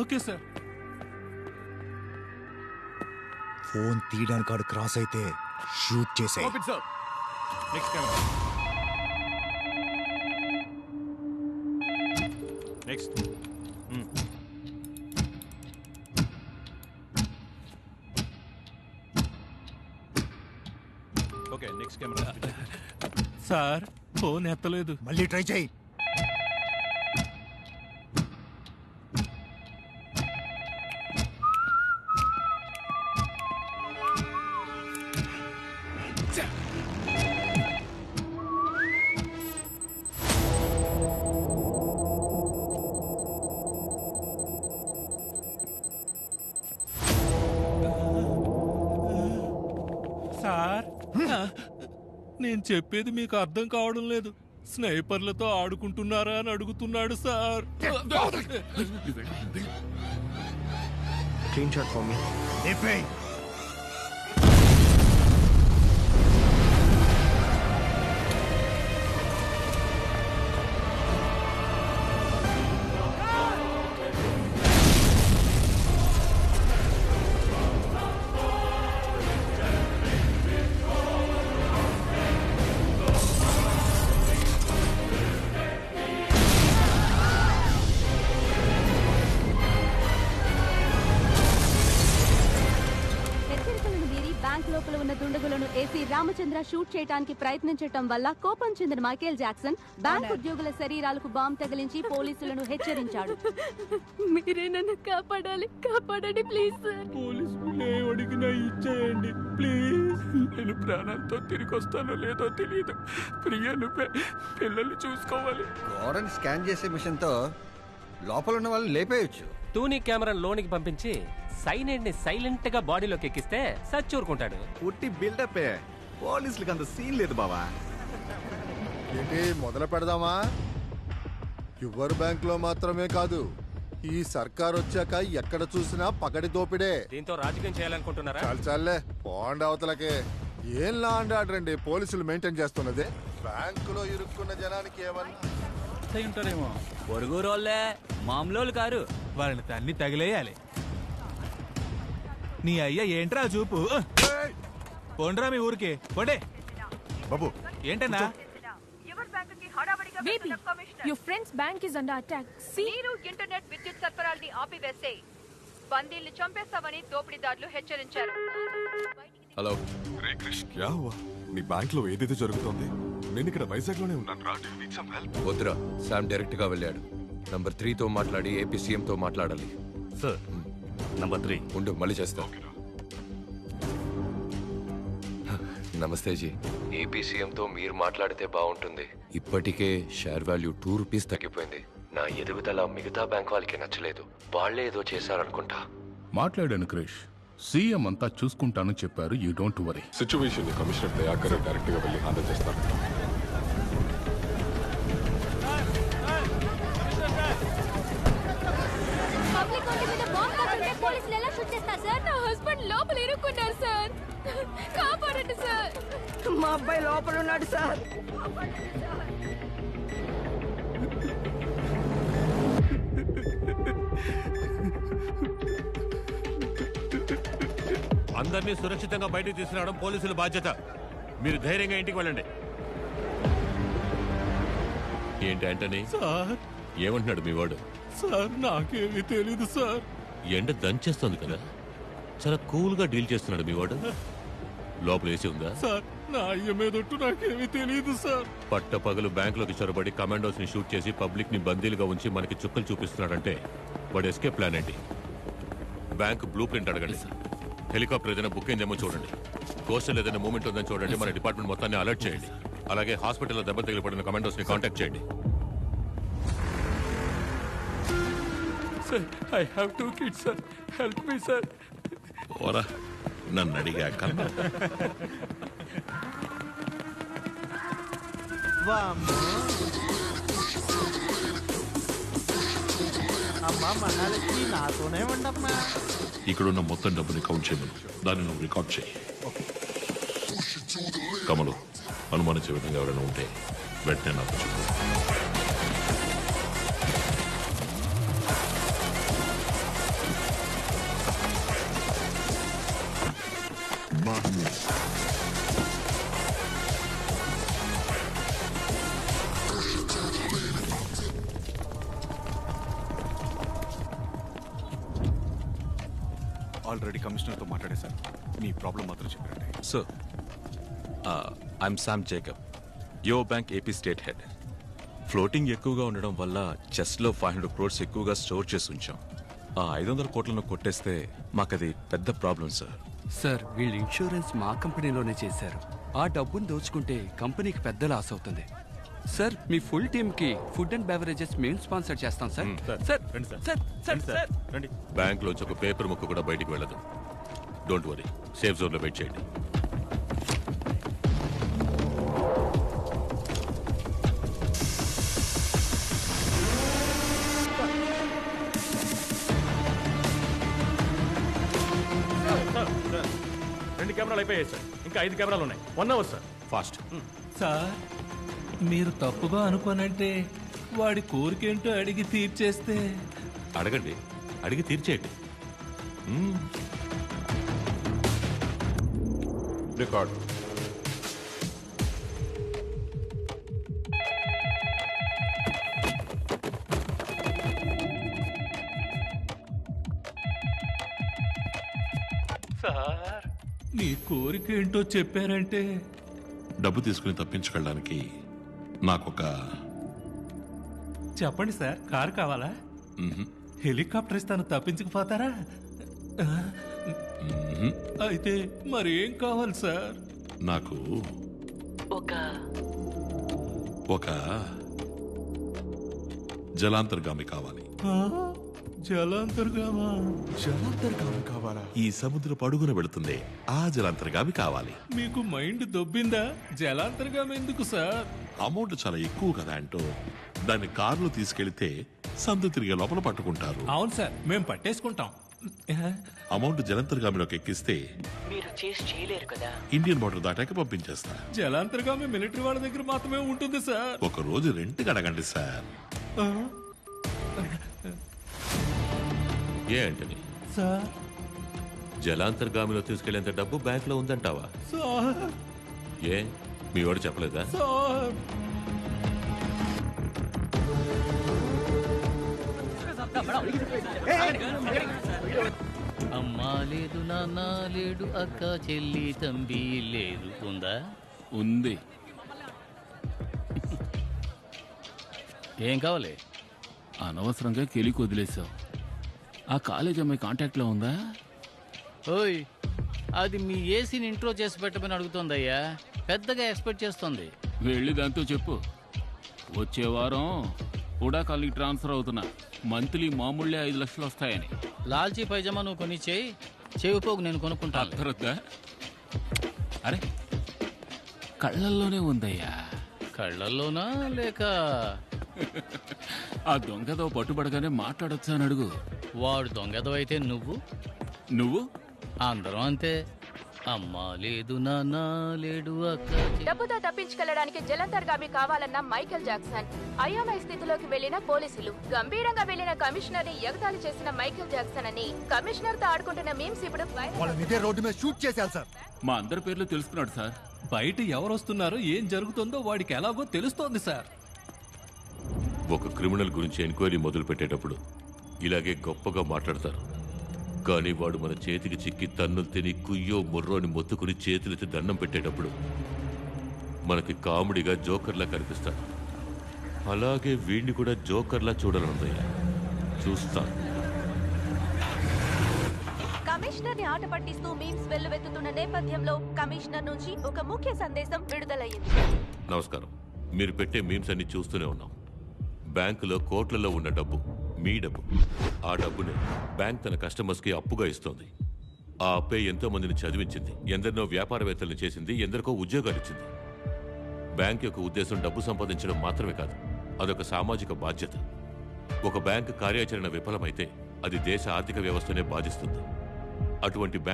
Okay sir. Phone తీయడానికి ఆడు cross అయితే షూట్ చేసే. Next camera next okay next camera sir phone ఎత్తలేదు. మళ్ళీ ట్రై చేయి. సార్ నేను చెప్పేది మీకు అర్థం కావడం లేదు స్నైపర్లతో ఆడుకుంటున్నారా అని అడుగుతున్నాడు సార్ me. లేపేయ్. లోపల ఉన్న దుండగులను ఏసీ రామచంద్ర షూట్ చేయడానికి ప్రయత్నించటం వల్ల కోపం చెందిన మైకేల్ జాక్సన్ బ్యాంక్ ఉద్యోగుల శరీరాలకు బాంబు తగిలించి పోలీసులను హెచ్చరించాడు. మీరే నన్ను కాపాడాలి. కాపాడండి ప్లీజ్ సార్. పోలీసులు అడిగినా ఇచ్చేయండి. ప్లీజ్. నేను ప్రాణాలతో తిరిగి వస్తానో లేదో తెలియదు ప్రియను పిల్లల్ని చూసుకోవాలి. గోడని స్కాన్ చేసే మిషన్తో లోపల ఉన్న వాళ్ళని లేపేయచ్చు. టూనీ కెమెరాను లోనికి పంపించి సైనైడ్ని సైలెంట్గా బాడీలోకి ఎక్కిస్తే సచ్చూరుకుంటాడు ఉట్టి బిల్డప్ పోలీసులకు అంత సీన్ లేదు బావా. ఏంటి మొదలు పెడదామా? యువర్ బ్యాంక్లో మాత్రమే కాదు ఈ సర్కార్ వచ్చాక ఎక్కడ చూసినా పగడి దోపిడే. దీంతో రాజకీయం చేయాలనుకుంటున్నారా? చాలు చాలే పోండి అవతలకే. ఏం లా అండ్ ఆర్డర్ అండి పోలీసులు మెయింటైన్ చేస్తున్నది? బ్యాంకులో ఇరుక్కున్న జనానికి ఏమన్నా? ఉంటారేమో. పొరుగురోళ్ళే మామూలు కారు. వాళ్ళని తన్ని తగిలేయాలి. నీ అయ్య ఏంట్రా చూపు? పోండ్రా మీ ఊరికి. పోండే. బాబు ఏంటన్నా? Baby your friends bank is under attack నీరు ఇంటర్నెట్ విద్యుత్ సరఫరాల్ని ఆపివేసే బందీల్ని చంపేస్తామని దోపిడీదారులు హెచ్చరించారు. హలో. రే క్రిష్ క్యా హువా? నీ బ్యాంక్లో ఏదైతే జరుగుతోంది నేను ఇక్కడ వైజాగ్లోనే ఉన్నాను రా నీడ్ సమ్ హెల్ప్ వద్దురా శామ్ డైరెక్ట్గా వెళ్ళాడు. నంబర్ త్రీ తో మాట్లాడి ఏపీ సీఎం తో మాట్లాడాలి. సార్. నంబర్ త్రీ ఉండు మళ్ళీ చేస్తా. నమస్తే జీ. ఏపీ సీఎం తో మీరు మాట్లాడితే బాగుంటుంది. ఇప్పటికే షేర్ వాల్యూ టూ రూపీస్ తగ్గిపోయింది. నా ఎదుగుదల మిగతా బ్యాంక్ వాళ్ళకి నచ్చలేదు. వాళ్ళే ఏదో చేశారనుకుంటా. మాట్లాడాను క్రిష్. సీఎం అంతా చూసుకుంటానని చెప్పారు. యూ డోంట్ వరీ సిచ్యువేషన్ని కమిషనర్ దయాకర్ డైరెక్ట్గా వెళ్ళి హ్యాండిల్ చేస్తారు. పబ్లిక్ ఒంటి మీద బాంబు తగిలితే పోలీసులు ఎలా షూట్ చేస్తారు సార్? నా హస్బెండ్ లోపల ఇరుక్కున్నారు సార్. కాపాడండి సార్. మా అబ్బాయి లోపల ఉన్నాడు సార్. అందరినీ సురక్షితంగా బయటకు తీసుకురావడం పోలీసుల బాధ్యత. మీరు ధైర్యంగా ఇంటికి వెళ్ళండి. ఏంటి ఆంటనీ? సార్. ఏమంటున్నాడు మీ వాడు? సార్ నాకేమీ తెలీదు సార్. ఎండ దంచేస్తుంది కదా. చాలా కూల్గా డీల్ చేస్తున్నాడు మీ వాడు. లోపల ఏసీ ఉందా? సార్ నా అయ్య మీదొట్టు నాకేమీ తెలియదు సార్. పట్ట పగలు బ్యాంకులోకి చొరబడి కమాండోస్ని షూట్ చేసి పబ్లిక్ని బందీలుగా ఉంచి మనకి చుక్కలు చూపిస్తున్నాడంటే వాడు ఎస్కేప్ ప్లాన్ ఏంటి? బ్యాంక్ బ్లూ ప్రింట్ అడగండి. హెలికాప్టర్ ఏదైనా బుక్ అయిందేమో చూడండి. కోస్టల్ ఏదైనా మూమెంట్ ఉందని చూడండి. మన డిపార్ట్మెంట్ మొత్తాన్ని అలర్ట్ చేయండి. అలాగే హాస్పిటల్లో దెబ్బ తగిలిపడిన కమాండోస్ని కాంటాక్ట్ చేయండి. Sir I have two kids sir help me sir ఓరా నన్ను అడిగాక అమ్మా మనాలకి నాతోనే ఉండమ్మా ఇక్కడ ఉన్న మొత్తం డబ్బుని కౌంట్ చేయమను. దాన్ని నువ్వు రికార్డ్ చేయి. కమలు అనుమానించే విధంగా ఎవరైనా ఉంటే వెంటనే నాకు చెప్పు. ఆల్రెడీ కమిషనర్తో మాట్లాడేశాను మీ ప్రాబ్లం మాత్రం చెప్పండి. Sir I'm Sam Jacob yo bank AP state head. Floating ఎక్కువగా ఉండడం వల్ల చెస్ట్లో ఫైవ్ హండ్రెడ్ క్రోర్స్ ఎక్కువగా స్టోర్ చేసి ఉంచాం. ఆ ఐదు వందల కోట్లను కొట్టేస్తే మాకది పెద్ద ప్రాబ్లం సార్. సార్ వీళ్ళు ఇన్సూరెన్స్ మా కంపెనీలోనే చేశారు. ఆ డబ్బును దోచుకుంటే కంపెనీకి పెద్ద లాస్ అవుతుంది. సార్ మీ ఫుల్ టీమ్కి ఫుడ్ అండ్ బెవరేజెస్ మేము స్పాన్సర్ చేస్తాం sir. Sir. Sir sir. Sir bank లోంచి ఒక పేపర్ ముక్క కూడా బయటికి వెళ్ళదు. Don't worry. సేఫ్ జోన్లో వెయిట్ చేయండి. రెండు కెమెరాలు అయిపోయాయి సార్. ఇంకా ఐదు కెమెరాలు ఉన్నాయి. One hour sir fast sir మీరు తప్పుగా అనుకోనంటే వాడి కోరికేంటో అడిగి తీర్చేస్తే. అడగండి. అడిగి తీర్చేయండి. రికార్డ్. సార్ నీ కోరికేంటో చెప్పారంటే. డబ్బు తీసుకుని తప్పించుకెళ్ళడానికి నాకొక చెప్పండి సార్ కారు కావాలా. హెలికాప్టర్ ఇస్తాను తప్పించకపోతారా. అయితే మరేం కావాలి సార్? నాకు ఒక ఒక జలాంతర్గామి కావాలి. జలాంతర్గామా? జలాంతర్గామి కావాలా? ఈ సముద్రపు అడుగున వెళుతుంది. ఆ జలాంతర్గామి కావాలి. మీకు మైండ్ దొబ్బిందా? జలాంతర్గామి ఎందుకు సార్? అమౌంట్ చాలా ఎక్కువ కదా అంటూ. దాన్ని కారులో తీసుకెళ్తే సందు తిరిగే లోపల పట్టుకుంటారు. అవును సార్ మేము పట్టేసుకుంటాం. అమౌంట్ జలంతర్గామిలోకి ఎక్కిస్తే మీరు చేసి చేయలేరు కదా. ఇండియన్ బార్డర్ దాటాక పంపించేస్తా. జలాంతర్గామి మిలిటరీ వాళ్ళ దగ్గర మాత్రమే ఉంటుంది సార్. ఒక రోజు రెంట్కి అడగండి సార్. ఏ అంటని సార్. జలాంతర్గామిలో తీసుకెళ్ళేంత డబ్బు బ్యాంక్లో ఉందంటావా? సార్. ఏ? మీ వాడు చెప్పలేదా? సార్. అమ్మా లేదు నాన్న లేడు అక్క చెల్లి తంబి లేదు. ఉందా? ఉంది. ఏం కావాలి? అనవసరంగా కెలికి వదిలేసావు. ఆ కాలేజ్ అమ్మాయి కాంటాక్ట్లో ఉందా? ఓయ్ అది మీ ఏసీని ఇంట్రో చేసి పెట్టమని అడుగుతోందయ్యా. పెద్దగా ఎక్స్పెక్ట్ చేస్తుంది. వెళ్ళి దాంతో చెప్పు. వచ్చే వారం కూడా కాలనీకి ట్రాన్స్ఫర్ అవుతున్నా. మంత్లీ మామూలే ఐదు లక్షలు వస్తాయని. లాల్చీ పైజమా నువ్వు కొని చేయి. చెవిపోగు నేను కొనుక్కుంటాను అర్థరద్దా అరే కళ్ళల్లోనే ఉందయ్యా. కళ్ళల్లోనా లేక? ఆ దొంగతో పట్టుబడగానే మాట్లాడొచ్చా అని అడుగు. వాడు దొంగదో అయితే నువ్వు? నువ్వు? అందరం అంతే. అమ్మా లేదు నాన్న లేడు అక్క. డబ్బుతో తప్పించుకెళ్ళడానికి జలంతర్గామి కావాలన్న మైకేల్ జాక్సన్. అయోమయ స్థితిలోకి వెళ్ళిన పోలీసులు గంభీరంగా వెళ్ళిన కమిషనర్ని ఎగతాళి చేసిన మైకేల్ జాక్సన్ అని కమిషనర్తో ఆడుకుంటున్న మీమ్స్ ఇప్పుడు రోడ్డు మీద షూట్ చేశారు సార్. మా అందరి పేర్లు తెలుసుకున్నాడు సార్. బయట ఎవరు వస్తున్నారో ఏం జరుగుతుందో వాడికి ఎలాగో తెలుస్తోంది సార్. ఒక క్రిమినల్ గురించి ఎంక్వైరీ మొదలు పెట్టేటప్పుడు ఇలాగే గొప్పగా మాట్లాడతారు. కానీ వాడు మన చేతికి చిక్కి తన్నులు తిని కుయ్యో ముర్రోని మొత్తుకుని చేతులెత్తి దండం పెట్టేటప్పుడు మనకి కామెడీగా జోకర్లా కనిపిస్తాడు. అలాగే వీడిని కూడా జోకర్లా చూడాలనుందయ్యా. చూస్తా కమిషనర్ని ఆట పట్టిస్తూ మీమ్స్ వెల్లువెత్తుతున్న నేపథ్యంలో కమిషనర్ నుంచి ఒక ముఖ్య సందేశం విడుదలయ్యింది. నమస్కారం. మీరు పెట్టే మీమ్స్ అన్ని చూస్తూనే ఉన్నాం. బ్యాంకులో కోట్లలో ఉన్న డబ్బు. మీ డబ్బు. ఆ డబ్బుని బ్యాంక్ తన కస్టమర్స్కి అప్పుగా ఇస్తోంది. ఆ అప్పే ఎంతో మందిని చదివించింది. ఎందరినో వ్యాపారవేత్తలను చేసింది ఎందరికో ఉద్యోగాలు ఇచ్చింది. బ్యాంక్ యొక్క ఉద్దేశం డబ్బు సంపాదించడం మాత్రమే కాదు అదొక సామాజిక బాధ్యత. ఒక బ్యాంక్ కార్యాచరణ విఫలమైతే అది దేశ ఆర్థిక వ్యవస్థనే బాధిస్తుంది. అటువంటి బ్యాంక్